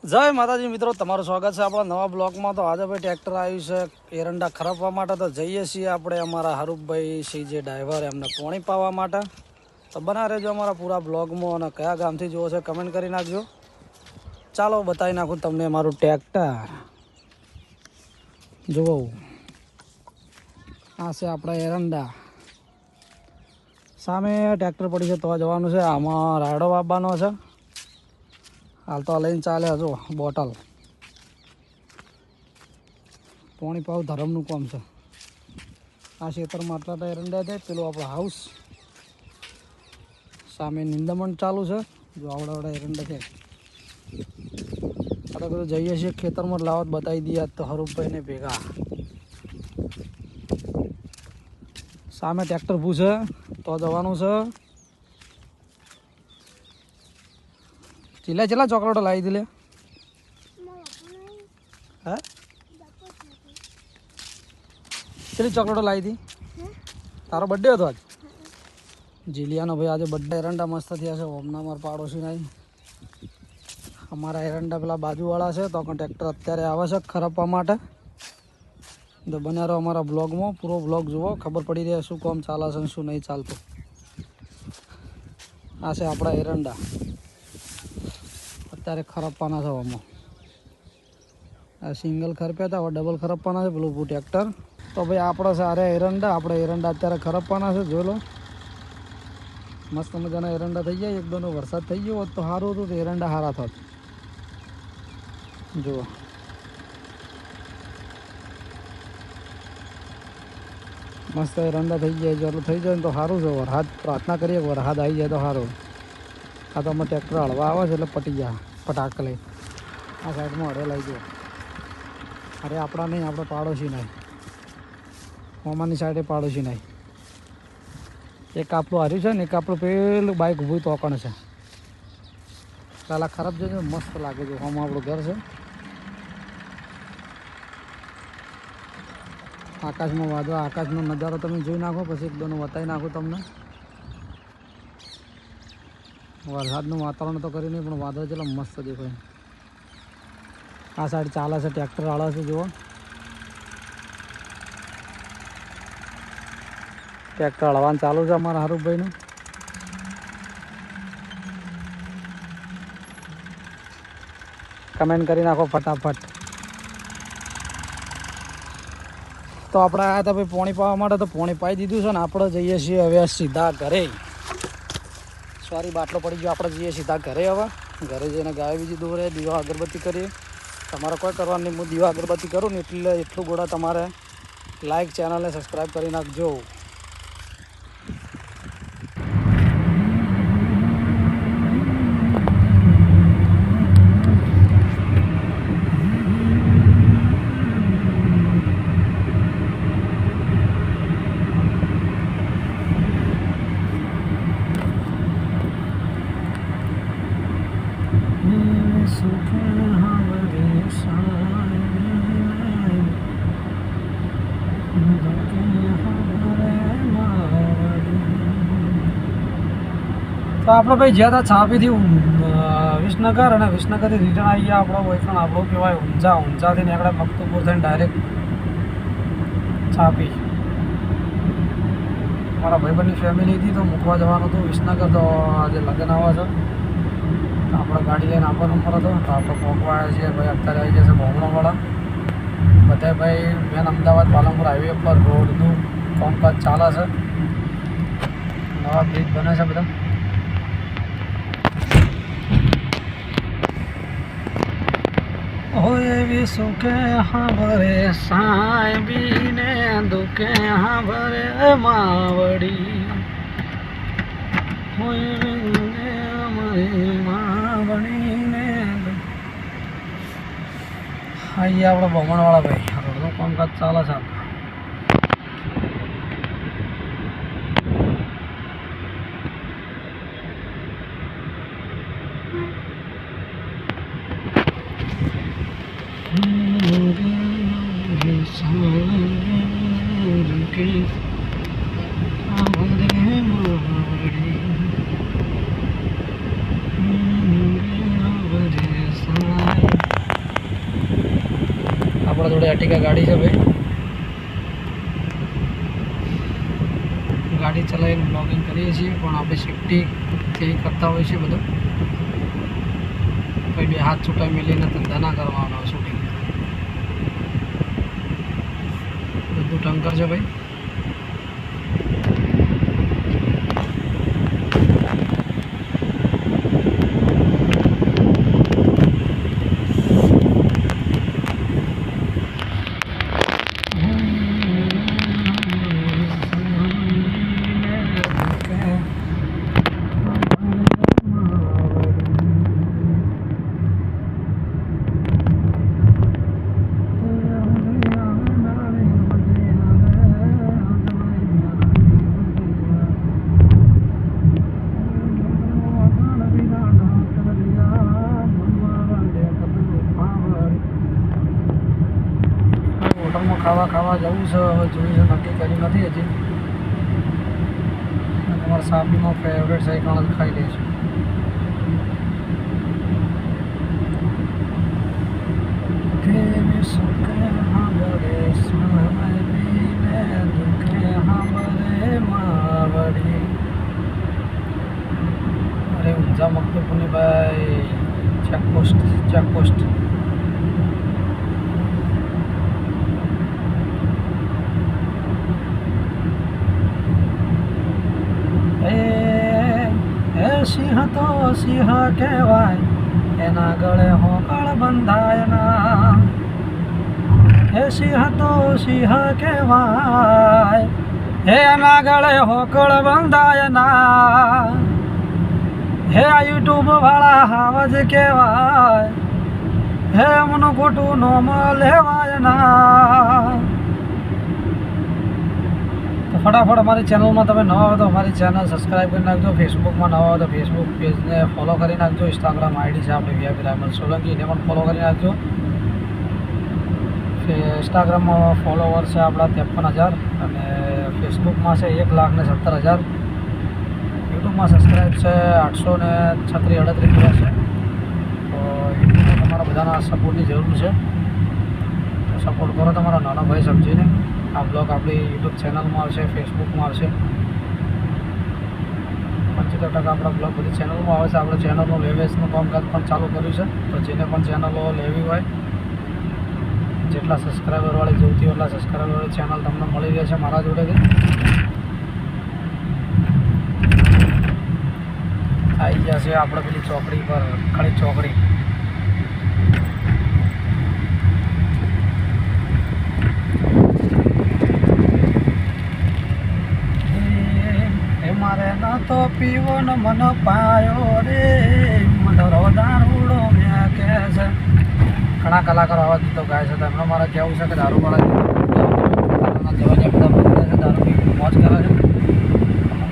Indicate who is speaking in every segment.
Speaker 1: જય માતાજી મિત્રો, તમારું સ્વાગત છે આપણા નવા બ્લોકમાં તો આજે ભાઈ ટ્રેક્ટર આવ્યું છે એરંડા ખરાબવા માટે. તો જઈએ છીએ આપણે અમારા હરૂપભાઈ સિંહ જે ડ્રાઈવર એમને પોણી પાવા માટે. તો બના રહેજો અમારા પૂરા બ્લોગમાં અને કયા ગામથી જોવો છે કમેન્ટ કરી નાખજો. ચાલો બતાવી નાખું તમને મારું ટ્રેક્ટર. જુઓ. આ છે આપણા એરંડા. સામે ટ્રેક્ટર પડી છે તો જવાનું છે. આમાં રાયડો આપવાનો છે. હાલ તો લઈને ચાલે જો બોટલ. પોણી પાવ ધરમનું કામ છે. આ ખેતરમાં આટલા તો એરંડા છે પેલું આપણો હાઉસ સામે નિંદામણ ચાલુ છે. જો આવડા એરંડા છે. આપણે બધું જઈએ છીએ ખેતરમાં લાવત બતાવી દઈએ તો હરૂપભાઈને ભેગા. સામે ટ્રેક્ટર પૂછે તો જવાનું છે. ચીલા જેટલા ચોકલેટો લાવી દીલે હે કેટલી ચોકલેટો લાવી હતી તારો બર્થડે હતો આજ જીલિયાનો ભાઈ આજે બર્થડે એરંડા મસ્ત થયા છે ઓમના મારા પાડોશી નહીં અમારા એરંડા પેલા બાજુવાળા છે તો ટ્રેક્ટર અત્યારે આવે છે ખરાબવા માટે તો બન્યા રહો અમારા બ્લોગમાં પૂરો બ્લોગ જુઓ ખબર પડી રહે શું કામ ચાલે છે શું નહીં ચાલતું આ છે આપણા એરંડા અત્યારે ખરપવાના છે આમાં. આ સિંગલ ખરપ્યા હવે ડબલ ખરપવાના છે, પેલું ટ્રેક્ટર તો ભાઈ આપણે સારે એરંડા, આપણે એરંડા અત્યારે ખરપવાના છે, જોઈ લો. મસ્ત મજાના એરંડા થઈ જાય એકદમ વરસાદ થઈ ગયો હોત તો સારું હતું એરંડા સારા થાત. જુઓ. મસ્ત એરંડા થઈ જાય ચાલુ થઈ જાય ને તો સારું છે, વરસાદ. પ્રાર્થના કરીએ વરસાદ આવી જાય તો સારું આ તો અમે ટ્રેક્ટર હળવા આવે છે, એટલે પટી જાય. પટાક લઈ આ સાઈડમાં અડે લઈ ગયો. અરે આપણા નહીં, આપણે પાડોશી નહીં. મામાની સાઈડે પાડોશી નહીં. એક આપણું હાર્યું છે ને, એક આપણું પેલું બાઇક ઊભું તોકણ છે. પેલા ખરાબ છે મસ્ત લાગે છે. આમાં આપણું ઘર છે. આકાશમાં વાદળા, આકાશનો નજારો તમે જોઈ નાખો, પછી એકદમ બતાવી નાખું તમને. વરસાદનું વાતાવરણ તો કરી નહીં, પણ વાદળ ચેલા મસ્ત દેખાય. આ સાઈડ ચાલે છે ટ્રેક્ટર આળે છે, જુઓ. ટ્રેક્ટર હળવાનું ચાલુ છે અમારા હારૂભાઈનું. કમેન્ટ કરી નાખો ફટાફટ. તો આપણે આવ્યા હતા ભાઈ પોણી પાવા માટે તો પોણી પાઈ દીધું છે ને, આપણે જઈએ છીએ હવે સીધા ઘરે. સોરી બાટલો પડી ગયો. આપણે જઈએ સીધા ઘરે હવે. ઘરે જઈને ગાય બીજી દોરે, દીવા અગરબત્તી કરીએ. તમારે કોઈ કરવાનું નહીં. હું દીવા અગરબત્તી કરું ને એટલે એટલું ગોળા તમારે લાઈક ચેનલને સબસ્ક્રાઈબ કરી નાખજો. તો આપણે ભાઈ જ્યાં ત્યાં છાપીથી વિસનગર અને વિસનગરથી રિટર્ન આવી ગયા. આપણો બોયફ્રેન્ડ આપણો કહેવાય ઊંઝા, ઊંઝાથી નીકળે મકતુપુર થઈને ડાયરેક્ટ છાપી. મારા ભાઈબંધની ફેમિલી હતી તો મૂકવા જવાનું હતું. વિસનગર તો આજે લગ્ન આવવા છે. આપણે ગાડી લઈને આપવાનો નંબર હતો. તો આપણે પહોંચવા આવ્યા છીએ. ભાઈ અત્યારે આવી જશે બહોમણાવાળા. બધા ભાઈ, મેન અમદાવાદ પાલનપુર હાઈવે પર રોડનું કામકાજ ચાલે છે. નવા બ્રિજ બને છે બધા હોય એવી સુખે હાવરે બીને દુખે હાવરે માવડી. હોય અમારી માવડીને અહીંયા આપણે બમણવાળા ભાઈ. રોડનું કામકાજ ચાલે છે જોડે અટીકા ગાડી છે ભાઈ. ગાડી ચલાવીને બ્લોગિંગ કરીએ છીએ, પણ આપણે સેફટીથી કરતા હોઈએ છીએ બધું. કોઈ બે હાથ છૂટા મેલીને ધંધા ના કરવાનો શૂટિંગ બધું ટંકર છે ભાઈ. ખાવા ખાવા જવું છે, હવે જોયું છે, નક્કી કર્યું નથી હજી. તમારા સાબીમાં ફેવરેટ છે જ ખાઈ લઈશું. છે અરે ઊંઝા મકતુ પુનિભાઈ ચેકપોસ્ટ ચેકપોસ્ટ સિંહ તો સિંહ કહેવાય, એના ગળે હોકળ બંધાય ના. હે સિંહ તો સિંહ કહેવાય, હે એના ગળે હોકળ બંધાય ના. હે આ યુટ્યુબ વાળા હાવજ કહેવાય, હે એમનું ખોટું નોમ લેવાય ના. ફટાફટ અમારી ચેનલમાં તમે નવા હો તો અમારી ચેનલ સબસ્ક્રાઈબ કરી નાખજો. ફેસબુકમાં નવા હો તો ફેસબુક પેજને ફોલો કરી નાખજો. ઇન્સ્ટાગ્રામ આઈડી છે આપણે વ્યાપી રાયમલ સોલંકી. એને પણ ફોલો કરી નાખજો. ઇન્સ્ટાગ્રામમાં ફોલોવર છે આપણા ત્રેપન હજાર અને ફેસબુકમાં છે એક લાખ ને સત્તર હજાર. યુટ્યુબમાં સબસ્ક્રાઈબ છે આઠસો ને છત્રીસ અડત્રીસ હજાર છે. તો યુટ્યુબમાં તમારા બધાના સપોર્ટની જરૂર છે. સપોર્ટ કરો તમારા નાના ભાઈ સમજીને. આ બ્લોગ આપણી યુટ્યુબ ચેનલમાં આવશે, ફેસબુકમાં આવશે. પંચોતેર ટકા આપણા બ્લોગ બધી ચેનલમાં આવે છે. આપણે ચેનલનું લેવેસનું કામકાજ પણ ચાલુ કર્યું છે. તો જેને પણ ચેનલો લેવી હોય, જેટલા સબસ્ક્રાઈબરવાળી જોઈતી એટલા સબસ્ક્રાઈબરવાળી ચેનલ તમને મળી રહેશે મારા જોડેથી. આવી જશે આપણે પેલી ચોકડી પર ખાલી ચોકડી એ મારે ન તો પીવો ને મન પાયો રે. મધરો દારૂડો મેં કે છે. ઘણા કલાકારો આવા ગીતો ગાય છે. તો એમનું મારે કહેવું છે કે દારૂવાળા ગીતો જવા બગડે છે દારૂ પી મોજ કરે છે.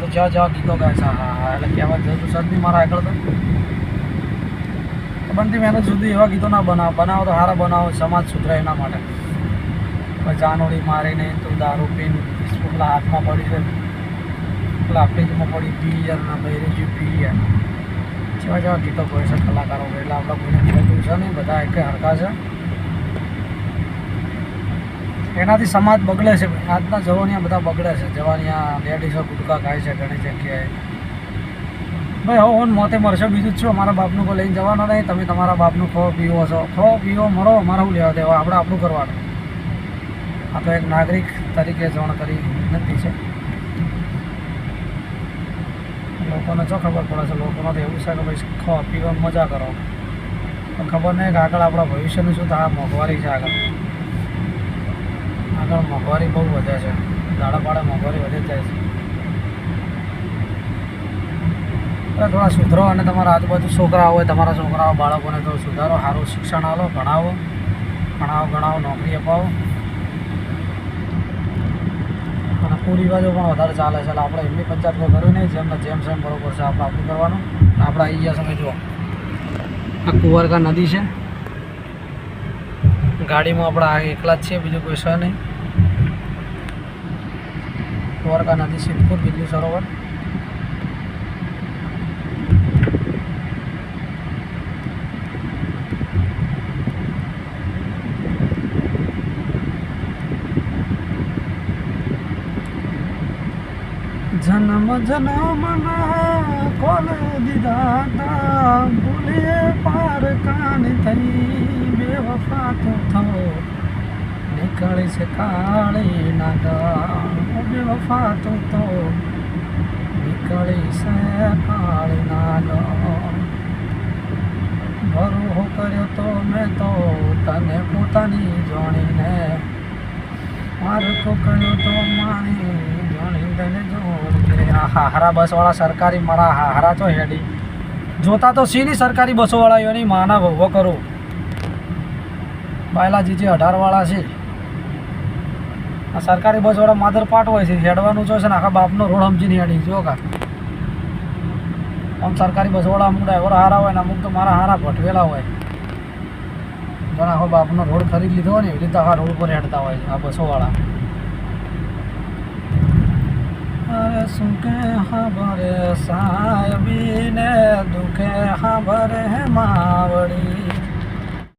Speaker 1: તો જ્યાં જેવા ગીતો ગાય છે. હા હા એટલે કહેવા જતું નહીં મારા આગળ તો. બનતી મહેનત સુધી એવા ગીતો ના બનાવો. બનાવો તો સારા બનાવો. સમાજ સુધરે એના માટે. જાનોડી મારીને તું દારૂ પીને પેલા હાથમાં પડી છે ફ્રીજમાં પડી પી યાર ના જે પી જેવા જેવા ગીતો કોઈ છે કલાકારો એટલે આપણા કોઈને ખબર છે નહીં, બધા એક હરકા છે. એનાથી સમાજ બગડે છે. આજના જવાનિયા બધા બગડે છે. જવાનિયા લેડીઝો ગુટકા ખાય છે ઘણી જગ્યાએ. ભાઈ, હો, હું મોતે મરશો. બીજું જ છું. અમારા બાપનું કોઈ લઈને જવાનો નહીં. તમે તમારા બાપનું ખો, પીવો છો. ખો, પીવો, મરો. અમારે શું લેવા દેવા? આપણે આપણું કરવાનું. આ તો એક નાગરિક તરીકે જણ કરી નથી છે. લોકોને શું ખબર પડે છે લોકોને તો એવું છે કે ભાઈ ખો, પીવો મજા કરો. પણ ખબર નહીં કે આગળ આપણા ભવિષ્યનું શું થાય મોંઘવારી છે આગળ. આગળ મોંઘવારી બહુ વધે છે. દાડા પાડે મોંઘવારી વધે જાય છે. એટલે થોડા સુધરો અને તમારા આજુબાજુ છોકરા હોય, તમારા છોકરાઓ, બાળકોને તો સુધારો, સારું શિક્ષણ આલો ભણાવો. ભણાવો, ગણાવો, નોકરી અપાવો અને કુરિવાજો પણ વધારે ચાલે છે. એટલે આપણે એમની પંચાયતમાં કર્યું નહીં જેમને જેમ સેમ બરોબર છે આપણે આપણું કરવાનું. આપણે આવી સમય જુઓ. આ કુંવરકા નદી છે. ગાડીમાં આપણે એકલા જ છીએ, બીજું કોઈ છે નહીં. કુંવરકા નદી સિદ્ધપુર, બીજું સરોવર. જન્મ જન્મના કોલ દીધા તા ભૂલે પાર કાન થઈ બેવફા તો થો. નીકળી છે કાળી નાગા બેવફા તો તો નીકળી છે કાળી નાગા. ભરો કર્યો તો મેં તો તને પોતાની જાણીને. મારો કર્યો તો માણી જાણી તને જોડી આ હારા બસવાળા સરકારી મારા હારા તો હેડી. જોતા તો સીની સરકારી બસોવાળા એની માના ભવો કરું? બાયલાજી જે અઢારવાળા છે. આ સરકારી બસવાળા માધર પાટ હોય છે, હેડવાનું જો છે ને આખા બાપનો રોડ સમજીને હેડી. જો કા. આમ સરકારી બસવાળા અમુક ડ્રાઈવર હારા હોય ને અમુક તો મારા હારા ભટવેલા હોય. પણ આખો બાપનો રોડ ખરીદ લીધો હોય ને એવી રીતે આખા રોડ પર હેડતા હોય આ બસોવાળા. સુખે ખબર સાહેબીને દુઃખે ખબર હે માવડી